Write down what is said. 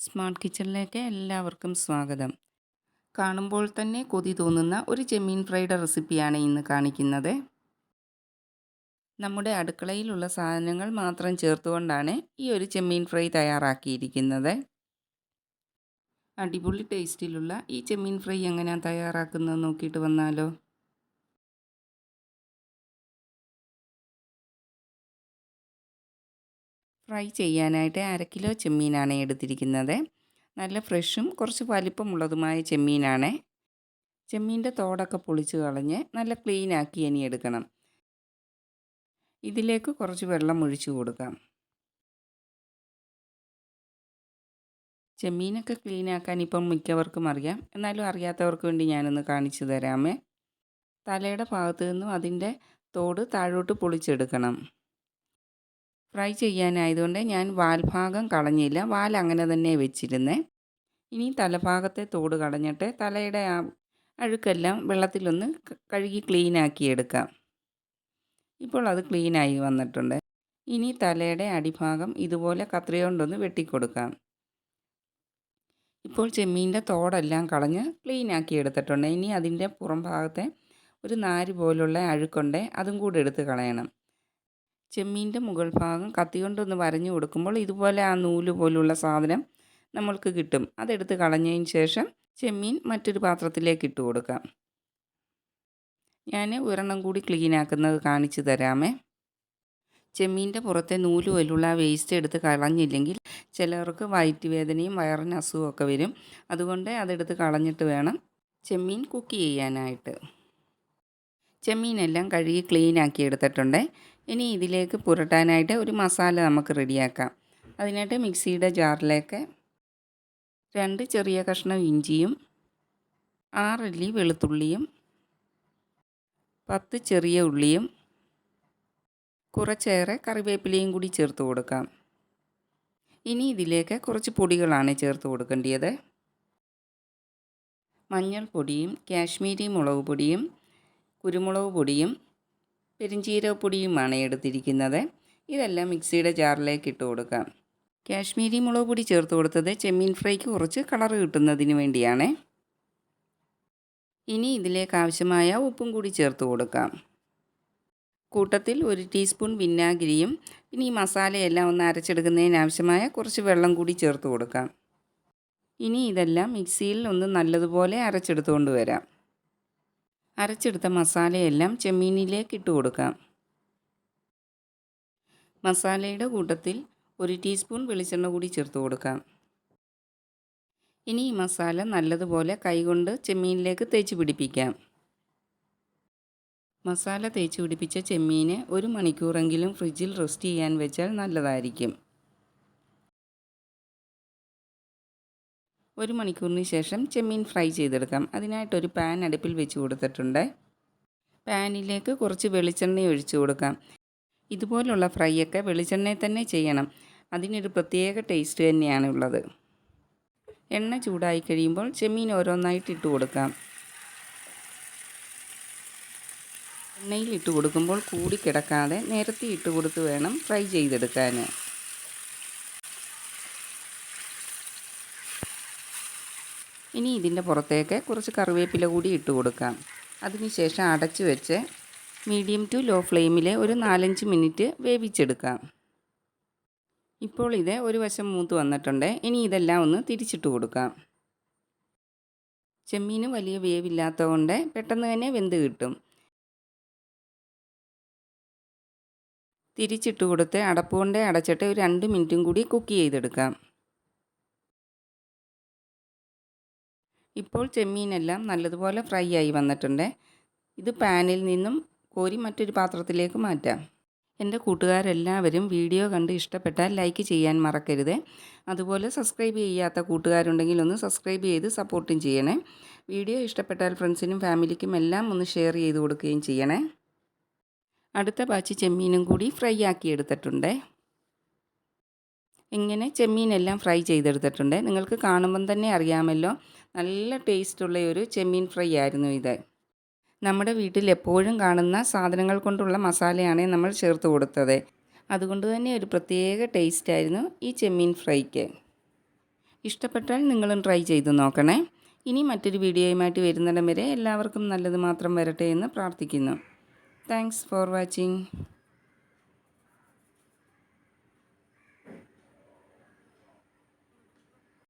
Smart കിച്ചണിലേക്ക് എല്ലാവർക്കും സ്വാഗതം. കാണുമ്പോൾ തന്നെ കൊതി തോന്നുന്ന ഒരു ചെമ്മീൻ ഫ്രൈഡ് റെസിപ്പിയാണ് ഇന്ന് കാണിക്കുന്നത്. നമ്മുടെ അടുക്കളയിലുള്ള സാധനങ്ങൾ മാത്രം ചേർത്തുകൊണ്ടാണ് ഈ ഒരു ചെമ്മീൻ ഫ്രൈ തയ്യാറാക്കിയിരിക്കുന്നത്. അടിപൊളി ടേസ്റ്റിലുള്ള ഈ ചെമ്മീൻ ഫ്രൈ എങ്ങനെയാണ് തയ്യാറാക്കുന്നത് നോക്കിയിട്ട് വന്നാലോ? ഫ്രൈ ചെയ്യാനായിട്ട് അര കിലോ ചെമ്മീനാണ് എടുത്തിരിക്കുന്നത്. നല്ല ഫ്രഷും കുറച്ച് വലിപ്പമുള്ളതുമായ ചെമ്മീനാണ്. ചെമ്മീന്റെ തോടൊക്കെ പൊളിച്ച് കളഞ്ഞ് നല്ല ക്ലീൻ ആക്കി ഇനി എടുക്കണം. ഇതിലേക്ക് കുറച്ച് വെള്ളം ഒഴിച്ചു കൊടുക്കാം. ചെമ്മീനൊക്കെ ക്ലീൻ ആക്കാൻ ഇപ്പം മിക്കവർക്കും അറിയാം. എന്നാലും അറിയാത്തവർക്ക് വേണ്ടി ഞാനൊന്ന് കാണിച്ചു തരാമേ. തലയുടെ ഭാഗത്തു നിന്നും അതിന്റെ തോട് താഴോട്ട് പൊളിച്ചെടുക്കണം. ഫ്രൈ ചെയ്യാനായതുകൊണ്ട് ഞാൻ വാൽഭാഗം കളഞ്ഞില്ല. വാൽ അങ്ങനെ തന്നെ വെച്ചിരുന്നേ. ഇനി തലഭാഗത്തെ തോട് കളഞ്ഞിട്ട് തലയുടെ ആ അഴുക്കെല്ലാം വെള്ളത്തിലൊന്ന് കഴുകി ക്ലീനാക്കി എടുക്കാം. ഇപ്പോൾ അത് ക്ലീനായി വന്നിട്ടുണ്ട്. ഇനി തലയുടെ അടിഭാഗം ഇതുപോലെ കത്രികൊണ്ടൊന്ന് വെട്ടിക്കൊടുക്കാം. ഇപ്പോൾ ചെമ്മീന്റെ തോടെല്ലാം കളഞ്ഞ് ക്ലീനാക്കി എടുത്തിട്ടുണ്ട്. ഇനി അതിന്റെ പുറം ഭാഗത്തെ ഒരു നാര് പോലുള്ള അഴുക്കുണ്ട്. അതും കൂടെ എടുത്ത് കളയണം. ചെമ്മീന്റെ മുകൾ ഭാഗം കത്തി കൊണ്ടൊന്ന് വരഞ്ഞു കൊടുക്കുമ്പോൾ ഇതുപോലെ ആ നൂൽ പോലുള്ള സാധനം നമ്മൾക്ക് കിട്ടും. അതെടുത്ത് കളഞ്ഞതിന് ശേഷം ചെമ്മീൻ മറ്റൊരു പാത്രത്തിലേക്ക് ഇട്ട് കൊടുക്കാം. ഞാൻ ഒരെണ്ണം കൂടി ക്ലീൻ ആക്കുന്നത് കാണിച്ചു തരാമേ. ചെമ്മീന്റെ പുറത്തെ നൂൽ പോലുള്ള വേസ്റ്റ് എടുത്ത് കളഞ്ഞില്ലെങ്കിൽ ചിലർക്ക് വയറ്റ് വേദനയും വയറിന് അസുഖമൊക്കെ വരും. അതുകൊണ്ട് അതെടുത്ത് കളഞ്ഞിട്ട് വേണം ചെമ്മീൻ കുക്ക് ചെയ്യാനായിട്ട്. ചെമ്മീനെല്ലാം കഴുകി ക്ലീനാക്കി എടുത്തിട്ടുണ്ട്. ഇനി ഇതിലേക്ക് പുരട്ടാനായിട്ട് ഒരു മസാല നമുക്ക് റെഡിയാക്കാം. അതിനായിട്ട് മിക്സിയുടെ ജാറിലേക്ക് രണ്ട് ചെറിയ കഷ്ണം ഇഞ്ചിയും ആറല്ലി വെളുത്തുള്ളിയും പത്ത് ചെറിയ ഉള്ളിയും കുറച്ചേറെ കറിവേപ്പിലയും കൂടി ചേർത്ത് കൊടുക്കാം. ഇനി ഇതിലേക്ക് കുറച്ച് പൊടികളാണ് ചേർത്ത് കൊടുക്കേണ്ടത് മഞ്ഞൾപ്പൊടിയും കാശ്മീരി മുളക് പൊടിയും കുരുമുളക് പൊടിയും പെരിഞ്ചീരകപ്പൊടിയുമാണ് എടുത്തിരിക്കുന്നത്. ഇതെല്ലാം മിക്സിയുടെ ജാറിലേക്ക് ഇട്ട് കൊടുക്കാം. കാശ്മീരി മുളക് പൊടി ചേർത്ത് കൊടുത്തത് ചെമ്മീൻ ഫ്രൈക്ക് കുറച്ച് കളർ കിട്ടുന്നതിന് വേണ്ടിയാണ്. ഇനി ഇതിലേക്ക് ആവശ്യമായ ഉപ്പും കൂടി ചേർത്ത് കൊടുക്കാം. കൂട്ടത്തിൽ ഒരു ടീസ്പൂൺ വിനാഗിരിയും ഇനി ഈ മസാലയെല്ലാം ഒന്ന് അരച്ചെടുക്കുന്നതിന് ആവശ്യമായ കുറച്ച് വെള്ളം കൂടി ചേർത്ത് കൊടുക്കാം. ഇനി ഇതെല്ലാം മിക്സിയിൽ ഒന്ന് നല്ലതുപോലെ അരച്ചെടുത്തുകൊണ്ട് വരാം. അരച്ചെടുത്ത മസാലയെല്ലാം ചെമ്മീനിലേക്ക് ഇട്ട് കൊടുക്കാം. മസാലയുടെ കൂട്ടത്തിൽ ഒരു ടീസ്പൂൺ വെളിച്ചെണ്ണ കൂടി ചേർത്ത് കൊടുക്കാം. ഇനി ഈ മസാല നല്ലതുപോലെ കൈകൊണ്ട് ചെമ്മീനിലേക്ക് തേച്ച് പിടിപ്പിക്കാം. മസാല തേച്ച് പിടിപ്പിച്ച ചെമ്മീനെ ഒരു മണിക്കൂറെങ്കിലും ഫ്രിഡ്ജിൽ റെസ്റ്റ് ചെയ്യാൻ വെച്ചാൽ നല്ലതായിരിക്കും. ഒരു മണിക്കൂറിന് ശേഷം ചെമ്മീൻ ഫ്രൈ ചെയ്തെടുക്കാം. അതിനായിട്ടൊരു പാൻ അടുപ്പിൽ വെച്ച് കൊടുത്തിട്ടുണ്ട്. പാനിലേക്ക് കുറച്ച് വെളിച്ചെണ്ണ ഒഴിച്ചു കൊടുക്കാം. ഇതുപോലുള്ള ഫ്രൈ ഒക്കെ വെളിച്ചെണ്ണയിൽ തന്നെ ചെയ്യണം. അതിനൊരു പ്രത്യേക ടേസ്റ്റ് തന്നെയാണ് ഉള്ളത്. എണ്ണ ചൂടായി കഴിയുമ്പോൾ ചെമ്മീൻ ഓരോന്നായിട്ട് ഇട്ട് കൊടുക്കാം. എണ്ണയിൽ ഇട്ട് കൊടുക്കുമ്പോൾ കൂടി കിടക്കാതെ നേരത്തെ ഇട്ട് കൊടുത്ത് വേണം ഫ്രൈ ചെയ്തെടുക്കാൻ ഇനി ഇതിന്റെ പുറത്തേക്ക് കുറച്ച് കറിവേപ്പില കൂടി ഇട്ട് കൊടുക്കാം. അതിനുശേഷം അടച്ചു വെച്ച് മീഡിയം ടു ലോ ഫ്ലെയിമിൽ ഒരു നാലഞ്ച് മിനിറ്റ് വേവിച്ചെടുക്കാം. ഇപ്പോൾ ഇത് ഒരു വശം മൂത്ത് വന്നിട്ടുണ്ട്. ഇനി ഇതെല്ലാം ഒന്ന് തിരിച്ചിട്ട് കൊടുക്കാം. ചെമ്മീന് വലിയ വേവില്ലാത്തതുകൊണ്ട് പെട്ടെന്ന് തന്നെ വെന്ത് കിട്ടും. തിരിച്ചിട്ട് കൊടുത്ത് അടപ്പ് കൊണ്ട് അടച്ചിട്ട് ഒരു രണ്ട് മിനിറ്റും കൂടി കുക്ക് ചെയ്തെടുക്കാം. ഇപ്പോൾ ചെമ്മീനെല്ലാം നല്ലതുപോലെ ഫ്രൈ ആയി വന്നിട്ടുണ്ട്. ഇത് പാനിൽ നിന്നും കോരി മറ്റൊരു പാത്രത്തിലേക്ക് മാറ്റാം. എന്റെ കൂട്ടുകാരെല്ലാവരും വീഡിയോ കണ്ട് ഇഷ്ടപ്പെട്ടാൽ ലൈക്ക് ചെയ്യാൻ മറക്കരുത്. അതുപോലെ സബ്സ്ക്രൈബ് ചെയ്യാത്ത കൂട്ടുകാരുണ്ടെങ്കിൽ ഒന്ന് സബ്സ്ക്രൈബ് ചെയ്ത് സപ്പോർട്ടും ചെയ്യണേ. വീഡിയോ ഇഷ്ടപ്പെട്ടാൽ ഫ്രണ്ട്സിനും ഫാമിലിക്കും എല്ലാം ഒന്ന് ഷെയർ ചെയ്ത് കൊടുക്കുകയും ചെയ്യണേ. അടുത്ത ബാച്ച് ചെമ്മീനും കൂടി ഫ്രൈ ആക്കി എടുത്തിട്ടുണ്ട്. ഇങ്ങനെ ചെമ്മീനെല്ലാം ഫ്രൈ ചെയ്തെടുത്തിട്ടുണ്ട്. നിങ്ങൾക്ക് കാണുമ്പം തന്നെ അറിയാമല്ലോ നല്ല ടേസ്റ്റുള്ള ഒരു ചെമ്മീൻ ഫ്രൈ ആയിരുന്നു ഇത്. നമ്മുടെ വീട്ടിൽ എപ്പോഴും കാണുന്ന സാധനങ്ങൾ കൊണ്ടുള്ള മസാലയാണ് നമ്മൾ ചേർത്ത് കൊടുത്തത്. അതുകൊണ്ട് തന്നെ ഒരു പ്രത്യേക ടേസ്റ്റ് ആയിരുന്നു ഈ ചെമ്മീൻ ഫ്രൈക്ക്. ഇഷ്ടപ്പെട്ടാൽ നിങ്ങളും ട്രൈ ചെയ്ത് നോക്കണേ. ഇനി മറ്റൊരു വീഡിയോയുമായിട്ട് വരുന്നിടം വരെ എല്ലാവർക്കും നല്ലത് മാത്രം വരട്ടെ എന്ന് പ്രാർത്ഥിക്കുന്നു. Thanks for watching.